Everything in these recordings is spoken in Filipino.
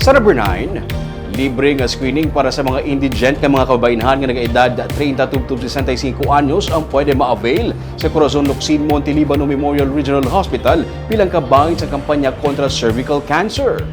Sa number 9, libre nga screening para sa mga indigent nga mga kababainhan nga nag-edad 30 to 65 anyos ang pwede ma-avail sa Corazon Locsin Montelibano Memorial Regional Hospital bilang kabahin sa kampanya kontra cervical cancer.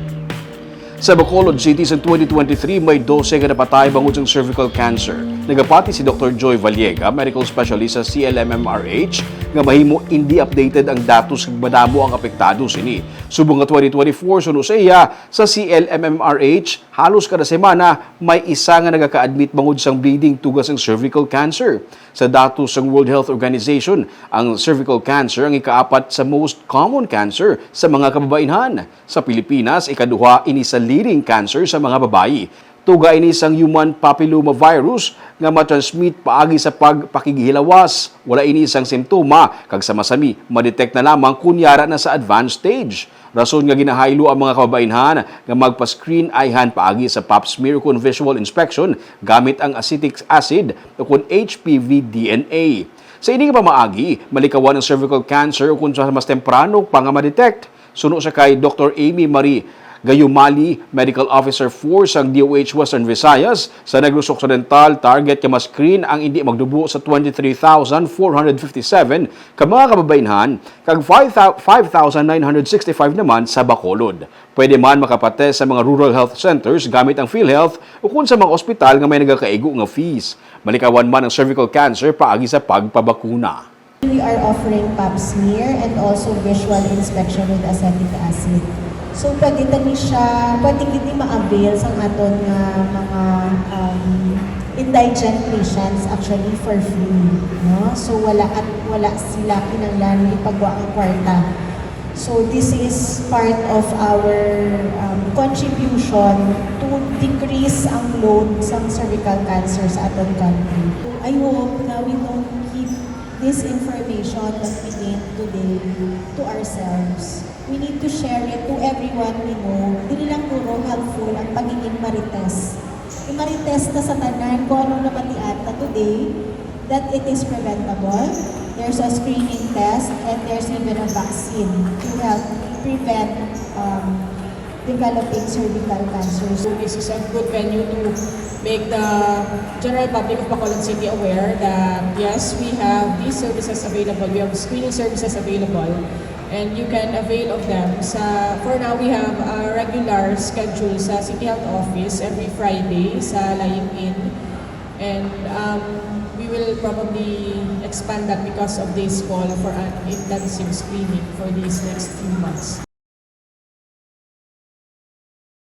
Sa Bacolod City sa 2023, may 12 nga napatay bangod sa cervical cancer. Nagapati si Dr. Joy Valiega, medical specialist sa CLMMRH, nga mahimo hindi updated ang datos kag madamo ang apektado sini. Subong nga 2024 suno sa iya sa CLMMRH, halos kada semana may isa nga nagaka-admit bangod sang bleeding tugas ng cervical cancer. Sa datos ng World Health Organization, ang cervical cancer ang ikaapat sa most common cancer sa mga kababainhan. Sa Pilipinas, ikaduha ini sa leading cancer sa mga babayi. Tuga ini sang human papilloma virus nga matransmit paagi sa pagpakighilawas. Wala ini isang simptoma kag sa masami madetect na lamang kunyara na sa advanced stage. Rason nga ginahaylo ang mga kababainhan nga magpa-screen ayhan paagi sa pap smear kun visual inspection gamit ang acetic acid o kun HPV DNA. Sa ini nga pamaagi, malikawan ang cervical cancer kung sa mas temprano pa nga ma-detect. Suno sa kay Dr. Amy Marie Gayumali, Medical Officer 4 sa DOH Western Visayas, sa Negros Occidental, target ka ma-screen ang hindi magdubo sa 23,457 ka mga kababainhan, kag 5,965 naman sa Bacolod. Pwede man makapate sa mga rural health centers gamit ang PhilHealth o kung sa mga ospital nga may nagakaigo nga fees. Malikawan man ang cervical cancer paagi sa pagpabakuna. We are offering pap smear and also visual inspection with acetic acid. So pwede tani siya, pwede gini ma-avail sa aton nga mga um, indigent patients actually for free, no? So wala at wala sila kinanglan ipagwa ang kwarta. So this is part of our um, contribution to decrease ang load sa cervical cancer sa aton country. I hope na we don't this information that we gain today to ourselves. We need to share it to everyone we know. Dili lang puro helpful ang pagiging marites. I-marites na sa tanan kung anong namatian na today that it is preventable. There's a screening test and there's even a vaccine to help prevent um, developing cervical cancer. So this is a good venue to make the general public of Bacolod City aware that yes, we have these services available. We have screening services available and you can avail of them. Sa, for now, we have a regular schedule sa City Health Office every Friday sa Laying In. And um, we will probably expand that because of this call for an intensive screening for these next few months.